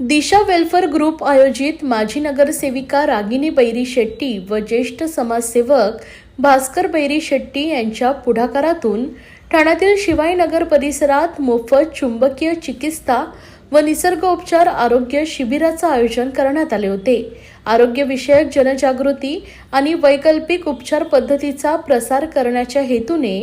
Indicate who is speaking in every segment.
Speaker 1: दिशा welfare group आयोजित माजी नगरसेविका रागिनी बैरी शेट्टी व ज्येष्ठ समाजसेवक भास्कर बैरी शेट्टी यांच्या पुढाकारातून ठाण्यातील शिवाईनगर परिसरात मोफत चुंबकीय चिकित्सा व निसर्गोपचार आरोग्य शिबिराचं आयोजन करण्यात आले होते. आरोग्यविषयक जनजागृती आणि वैकल्पिक उपचार पद्धतीचा प्रसार करण्याच्या हेतूने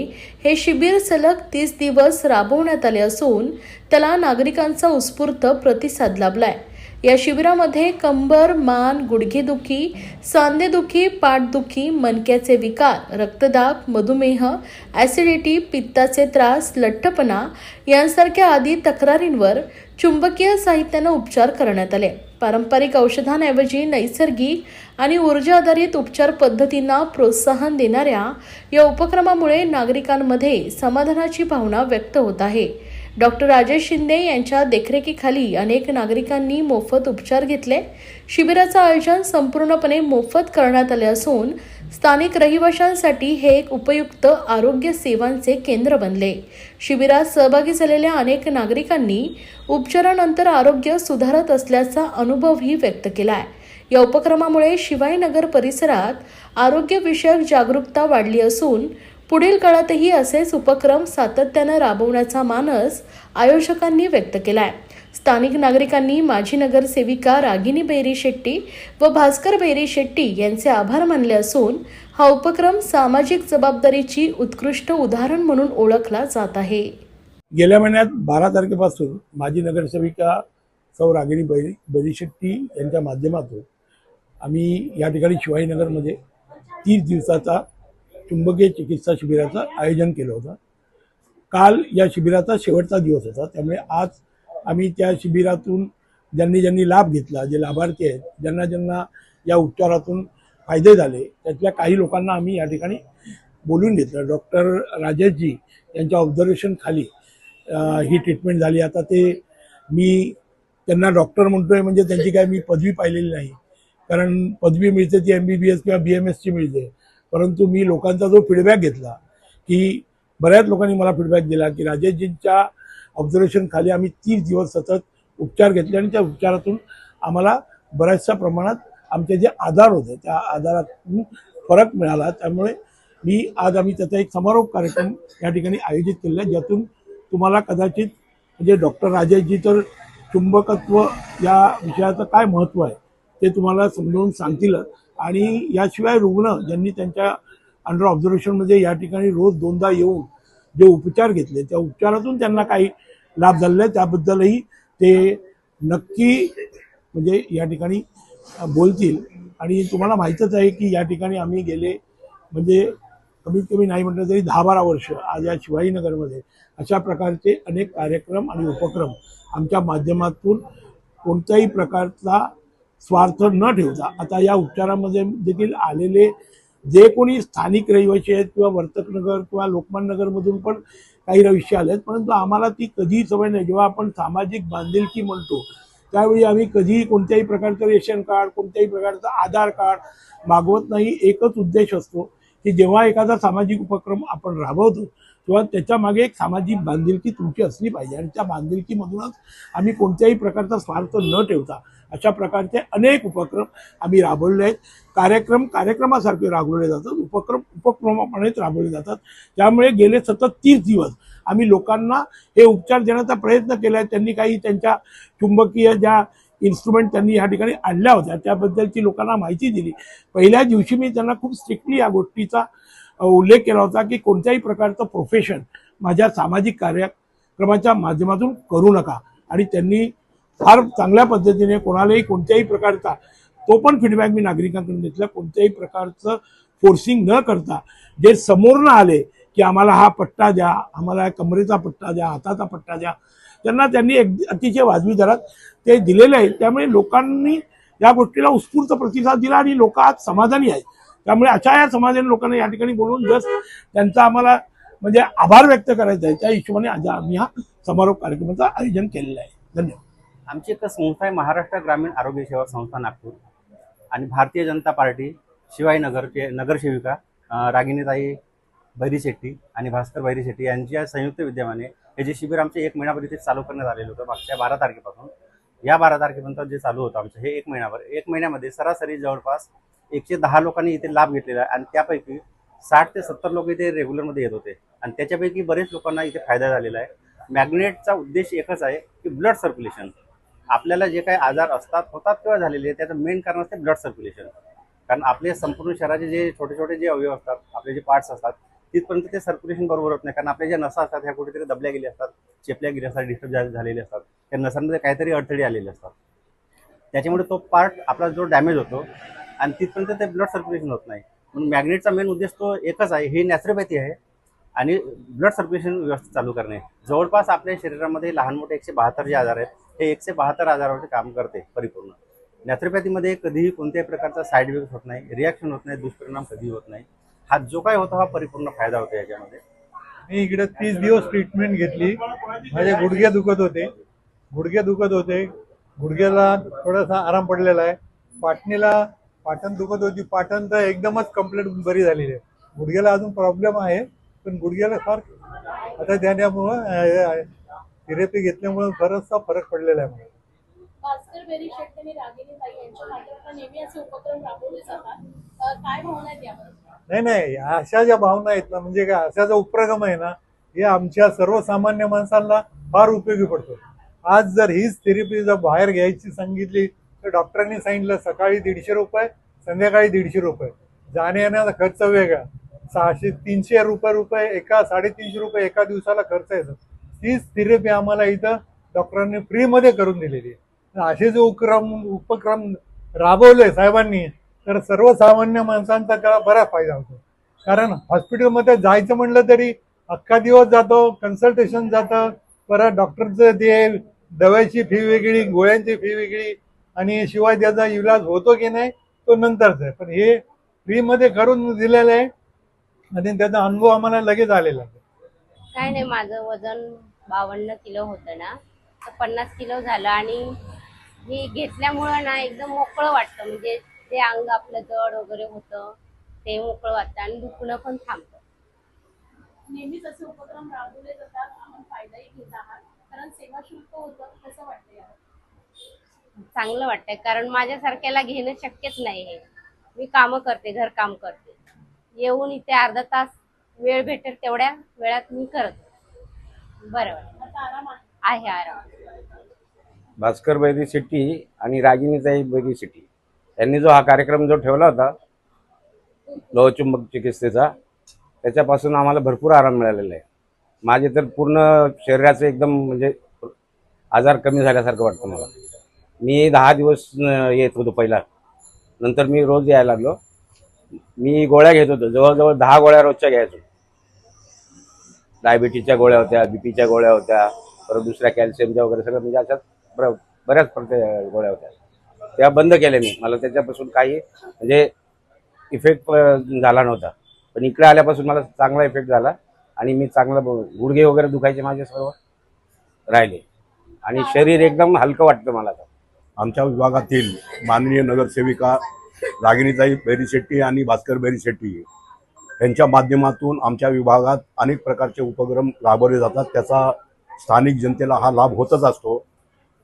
Speaker 1: हे शिबिर सलग तीस दिवस राबवण्यात आले असून त्याला नागरिकांचा उत्स्फूर्त प्रतिसाद लाभलाय. या शिबिरामध्ये कंबर मान गुडघेदुखी सांधेदुखी पाठदुखी मनक्याचे विकार रक्तदाब मधुमेह ॲसिडिटी पित्ताचे त्रास लठ्ठपणा यांसारख्या आदी तक्रारींवर चुंबकीय साहित्यानं उपचार करण्यात आले. पारंपरिक औषधांऐवजी नैसर्गिक आणि ऊर्जा आधारित उपचार पद्धतींना प्रोत्साहन देणाऱ्या या उपक्रमामुळे नागरिकांमध्ये समाधानाची भावना व्यक्त होत आहे. डॉक्टर राजेश शिंदे यांच्या देखरेखीखाली अनेक नागरिकांनी मोफत उपचार घेतले. शिबिराचं आयोजन संपूर्णपणे मोफत करण्यात आले असून स्थानिक रहिवाशांसाठी हे एक उपयुक्त आरोग्य सेवांचे केंद्र बनले. शिबिरात सहभागी झालेल्या अनेक नागरिकांनी उपचारानंतर आरोग्य सुधारत असल्याचा अनुभवही व्यक्त केला आहे या उपक्रमामुळे शिवाईनगर परिसरात आरोग्यविषयक जागरूकता वाढली असून पुढील काळातही असेच उपक्रम सातत्यानं राबवण्याचा मानस आयोजकांनी व्यक्त केलाय. स्थानिक नागरिकांनी माजी नगरसेविका रागिनी बैरी शेट्टी व भास्कर बैरी शेट्टी यांचे आभार मानले असून हा उपक्रम सामाजिक जबाबदारीची उत्कृष्ट उदाहरण म्हणून ओळखला जात आहे.
Speaker 2: गेल्या महिन्यात बारा तारखेपासून माजी नगरसेविका सौ रागिणी बैरी शेट्टी यांच्या माध्यमातून आम्ही या ठिकाणी शिवाजीनगरमध्ये तीस दिवसाचा चुंबकीय चिकित्सा शिबिराचं आयोजन केलं होतं. काल या शिबिराचा शेवटचा दिवस होता. त्यामुळे आज आम्ही त्या शिबिरातून ज्यांनी ज्यांनी लाभ घेतला जे लाभार्थी आहेत ज्यांना ज्यांना या उपचारातून फायदे झाले त्यातल्या काही लोकांना आम्ही या ठिकाणी बोलून घेतलं. डॉक्टर राजेशजी यांच्या ऑब्झर्वेशन खाली ही ट्रीटमेंट झाली. आता ते मी त्यांना डॉक्टर म्हणतोय म्हणजे त्यांची काय मी पदवी पाहिलेली नाही. कारण पदवी मिळते ती एम बी बी एस किंवा बी एम एसची मिळते. परंतु मी लोकांचा जो फीडबॅक घेतला की बऱ्याच लोकांनी मला फीडबॅक दिला की राजेशजींच्या ऑब्झर्वेशन खाली आम्ही तीस दिवस सतत उपचार घेतले आणि त्या उपचारातून आम्हाला बऱ्याचशा प्रमाणात आमचे जे आजार होते त्या आजारातून फरक मिळाला. त्यामुळे मी आज आम्ही त्याचा एक समारोप कार्यक्रम या ठिकाणी आयोजित केलेला आहे ज्यातून तुम्हाला कदाचित म्हणजे डॉक्टर राजेशजी तर चुंबकत्व या विषयाचं काय महत्त्व आहे ते तुम्हाला समजावून सांगतीलच. आणि याशिवाय रुग्ण ज्यांनी त्यांच्या अंडर ऑब्झर्वेशनमध्ये या ठिकाणी रोज दोनदा येऊन जे उपचार घेतले त्या उपचारातून त्यांना काही लाभ झालेला आहे. त्याबद्दलही ते नक्की म्हणजे या ठिकाणी बोलतील. आणि तुम्हाला माहीतच आहे की या ठिकाणी आम्ही गेले म्हणजे कमीत कमी नाही म्हटलं तरी दहा बारा वर्ष आज या शिवाजीनगरमध्ये अशा प्रकारचे अनेक कार्यक्रम आणि उपक्रम आमच्या माध्यमातून कोणत्याही प्रकारचा स्वार्थ न ठेवता. आता या उपचारामध्ये देखील आलेले जे कोणी स्थानिक रहिवासी आहेत किंवा वर्तकनगर किंवा लोकमान नगरमधून पण काही रहिवासी आले आहेत परंतु आम्हाला ती कधीही सवय नाही. जेव्हा आपण सामाजिक बांधिलकी म्हणतो त्यावेळी आम्ही कधीही कोणत्याही प्रकारचं रेशन कार्ड कोणत्याही प्रकारचं आधार कार्ड मागवत नाही. एकच उद्देश असतो की जेव्हा एखादा सामाजिक उपक्रम आपण राबवतो किंवा त्याच्यामागे एक सामाजिक बांधिलकी तुमची असली पाहिजे. आणि त्या बांधिलकीमधूनच आम्ही कोणत्याही प्रकारचा स्वार्थ न ठेवता अशा प्रकारचे अनेक उपक्रम आम्ही राबवले आहेत. कार्यक्रम कार्यक्रमासारखे राबवले जातात. उपक्रम उपक्रमाप्रमाणेच राबवले जातात. त्यामुळे गेले सतत तीस दिवस आम्ही लोकांना हे उपचार देण्याचा प्रयत्न केला आहे. त्यांनी काही त्यांच्या चुंबकीय ज्या इन्स्ट्रुमेंट त्यांनी या ठिकाणी आणल्या होत्या त्याबद्दलची लोकांना माहिती दिली. पहिल्या दिवशी मी त्यांना खूप स्ट्रिक्टली या गोष्टीचा उल्लेख केला होता की कोणत्याही प्रकारचं प्रोफेशन माझ्या सामाजिक कार्यक्रमाच्या माध्यमातून करू नका. आणि त्यांनी फार चांगल्या पद्धतीने कोणालाही कोणत्याही प्रकारचा तो पण फीडबॅक मी नागरिकांकडून घेतला कोणत्याही प्रकारचं फोर्सिंग न करता जे समोरनं आले की आम्हाला हा पट्टा द्या आम्हाला कमरेचा पट्टा द्या हाताचा पट्टा द्या त्यांना त्यांनी एक अतिशय वाजवी दरात ते दिलेले आहे त्यामुळे लोकांनी या गोष्टीला उत्स्फूर्त प्रतिसाद दिला आणि लोक आज समाधानी आहेत. त्यामुळे अशा या समाजाने लोकांना या ठिकाणी बोलून जस त्यांचा आम्हाला म्हणजे आभार व्यक्त करायचा आहे. त्या हिशोबाने आज आम्ही हा समारोप कार्यक्रमाचं आयोजन केलेलं आहे. धन्यवाद.
Speaker 3: आमची एक संस्था आहे महाराष्ट्र ग्रामीण आरोग्य सेवा संस्था नागपूर आणि भारतीय जनता पार्टी शिवाजीनगरचे नगरसेविका रागिणीताई रागिनीताई बैरी शेट्टी आणि भास्कर भैरी शेट्टी यांच्या संयुक्त विद्यमाने हे जे शिबिर आमचे एक महिन्यापूर्वी इथे चालू करण्यात आलेलं होतं मागच्या बारा तारखेपासून. या बारा तारखेपर्यंत जे चालू होतं आमचं हे एक महिन्याभर एक महिन्यामध्ये सरासरी जवळपास एकशे दहा लोकांनी इथे लाभ घेतलेला आहे. आणि त्यापैकी साठ ते सत्तर लोक इथे रेग्युलरमध्ये येत होते. आणि त्याच्यापैकी बरेच लोकांना इथे फायदा झालेला आहे. मॅग्नेटचा उद्देश एकच आहे की ब्लड सर्क्युलेशन आपल्याला जे काही आजार असतात होतात किंवा झालेले त्याचं मेन कारण असते ब्लड सर्क्युलेशन कारण आपले संपूर्ण शरीराचे जे छोटे छोटे जे अवयव असतात आपले जे पार्ट्स असतात तिथपर्यंत ते सर्क्युलेशन बरोबर होत नाही. कारण आपल्या ज्या नसा असतात ह्या कुठेतरी दबल्या गेल्या असतात चेपल्या गेल्या असतात डिस्टर्ब झालेले असतात. त्या नसांमध्ये काहीतरी अडथळे आलेले असतात. त्याच्यामुळे तो पार्ट आपला जो डॅमेज होतो आणि तिथपर्यंत ते ब्लड सर्क्युलेशन होत नाही. म्हणून मॅग्नेटचा मेन उद्देश तो एकच आहे ही नॅचरोपॅथी आहे आणि ब्लड सर्क्युलेशन व्यवस्थित चालू करणे. जवळपास आपल्या शरीरामध्ये लहान मोठे एकशे बहात्तर जे आजार आहेत हे एकशे बहात्तर आजारावरती काम करते परिपूर्ण. नॅचरोपॅथीमध्ये कधीही कोणत्याही प्रकारचा साईड इफेक्ट होत नाही रिॲक्शन होत नाही दुष्परिणाम कधीही होत नाही. हा जो काय होतो हा परिपूर्ण फायदा होतो याच्यामध्ये.
Speaker 4: मी इकडे तीस दिवस ट्रीटमेंट घेतली. माझे गुडघे दुखत होते. गुडघे दुखत होते. गुडघ्याला थोडासा आराम पडलेला आहे. पाटणीला पाटण दुखत होती पाटण तर एकदमच कंप्लीट बरी झालेली आहे. गुडघ्याला अजून प्रॉब्लेम आहे पण गुडघ्याला फार आता त्यामुळं थेरपी घेतल्यामुळं बराचसा फरक पडलेला आहे नाही नाही अशा ज्या भावना आहेत ना म्हणजे काय अशा जो उपक्रम आहे ना हे आमच्या सर्वसामान्य माणसांना फार उपयोगी पडतो. आज जर हीच थेरपी जर बाहेर घ्यायची सांगितली तर डॉक्टरांनी सांगितलं सकाळी दीडशे रुपये संध्याकाळी दीडशे रुपये. जाण्या येण्याचा खर्च वेगळा. सहाशे तीनशे रुपये रुपये एका साडेतीनशे रुपये एका दिवसाला खर्च येतो. तीच थेरपी आम्हाला इथं डॉक्टरांनी फ्रीमध्ये करून दिलेली आहे. असे जे उपक्रम उपक्रम राबवले साहेबांनी तर सर्वसामान्य माणसांचा त्याला बराच फायदा होतो. कारण हॉस्पिटलमध्ये जायचं म्हणलं तरी अख्खा दिवस जातो कन्सल्टेशन जातं परत डॉक्टरचं ते दव्याची फी वेगळी गोळ्यांची फी वेगळी आणि शिवाय त्याचा इलाज होतो की नाही तो नंतरच आहे. पण हे फ्रीमध्ये करून दिलेलं आहे आणि त्याचा अनुभव आम्हाला लगेच आलेला आहे.
Speaker 5: काय नाही माझं वजन बावन्न किलो होतं ना तर पन्नास किलो झालं आणि हे घेतल्यामुळं ना एकदम मोकळं वाटतं. म्हणजे ते अंग आपलं जड वगैरे होतं ते मोकळं वाटतं आणि दुखणं पण थांबतं.
Speaker 6: नेहमीच असे उपक्रम राबवले जातात आपण फायदाही घेत आहात. कारण सेवा शुल्क होतं कसं वाटतं
Speaker 5: चांगलं वाटतंय. कारण माझ्यासारख्याला घेणं शक्यच नाही हे मी कामं करते घरकाम करते. येऊन इथे अर्धा तास वेळ भेटेल तेवढ्या वेळात मी करते बरं वाटतं
Speaker 6: आहे
Speaker 5: आराम.
Speaker 7: भास्कर बैदी सिटी आणि रागिनीताई बैदी सिटी. यांनी जो हा कार्यक्रम जो ठेवला होता लोहचुंबक चिकित्सेचा त्याच्यापासून आम्हाला भरपूर आराम मिळालेला आहे. माझे तर पूर्ण शरीराचं एकदम म्हणजे आजार कमी झाल्यासारखं वाटतं मला. मी दहा दिवस येत होतो पहिला. नंतर मी रोज यायला लागलो. मी गोळ्या घेत होतो. जवळजवळ दहा गोळ्या रोजच्या घ्यायचो. डायबिटीजच्या गोळ्या होत्या बीपीच्या गोळ्या होत्या परत दुसऱ्या कॅल्शियमच्या वगैरे सगळं म्हणजे अशा बऱ्या बऱ्याच प्रकार गोळ्या होत्या. त्या बंद केल्या मी. मला त्याच्यापासून काही म्हणजे इफेक्ट झाला नव्हता. पण इकडे आल्यापासून मला चांगला इफेक्ट झाला आणि मी चांगलं गुडघे वगैरे दुखायचे माझे सर्व राहिले. आणि शरीर एकदम हलकं वाटतं मला आता.
Speaker 8: आमच्या विभागातील माननीय नगरसेविका रागिणीताई बेरीशेट्टी आणि भास्कर बेरीशेट्टी यांच्या माध्यमातून आमच्या विभागात अनेक प्रकारचे उपक्रम राबवले जातात. त्याचा स्थानिक जनतेला हा लाभ होतच असतो.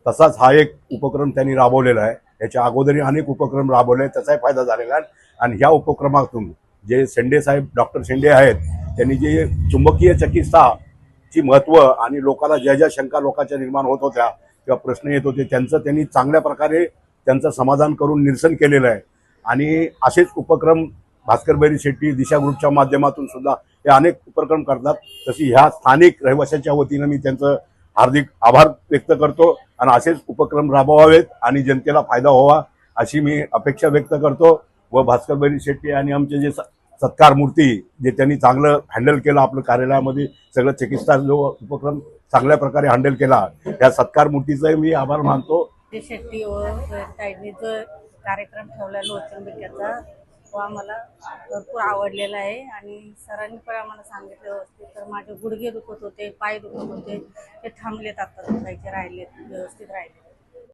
Speaker 8: तसाच हा एक उपक्रम त्यांनी राबवलेला आहे. याच्या अगोदरही अनेक उपक्रम राबवले. त्याचाही फायदा झालेला आहे. आणि ह्या उपक्रमातून जे शेंडे साहेब डॉक्टर शेंडे आहेत त्यांनी जे चुंबकीय चिकित्साची महत्त्व आणि लोकांना ज्या ज्या शंका लोकांच्या निर्माण होत होत्या किंवा प्रश्न येत होते त्यांचं त्यांनी चांगल्या प्रकारे त्यांचं समाधान करून निरसन केलेलं आहे. आणि असेच उपक्रम भास्कर बैरी शेट्टी दिशा ग्रुपच्या माध्यमातून सुद्धा हे अनेक उपक्रम करतात. तशी ह्या स्थानिक रहिवाशांच्या वतीनं मी त्यांचं हार्दिक आभार व्यक्त करतो आणि असेच उपक्रम राबवावेत आणि जनतेला फायदा व्हावा अशी मी अपेक्षा व्यक्त करतो. व भास्कर बैरी शेट्टी आणि आमचे जे स- सत्कार मूर्ती जे त्यांनी चांगलं हँडल केलं आपलं कार्यालयामध्ये सगळं चिकित्सा जो उपक्रम चांगल्या प्रकारे हँडल केला. त्या सत्कार मूर्तीचाही मी आभार मानतो.
Speaker 9: शेट्टी व ताईंनी जो कार्यक्रम ठेवला लोचंबिक्याचा तो आम्हाला भरपूर आवडलेला आहे. आणि सरांनी पण आम्हाला सांगितलं व्यवस्थित. तर माझे गुडघे दुखत होते पाय दुखत होते. ते थांबलेत आता दुखायचे राहिलेत व्यवस्थित राहिले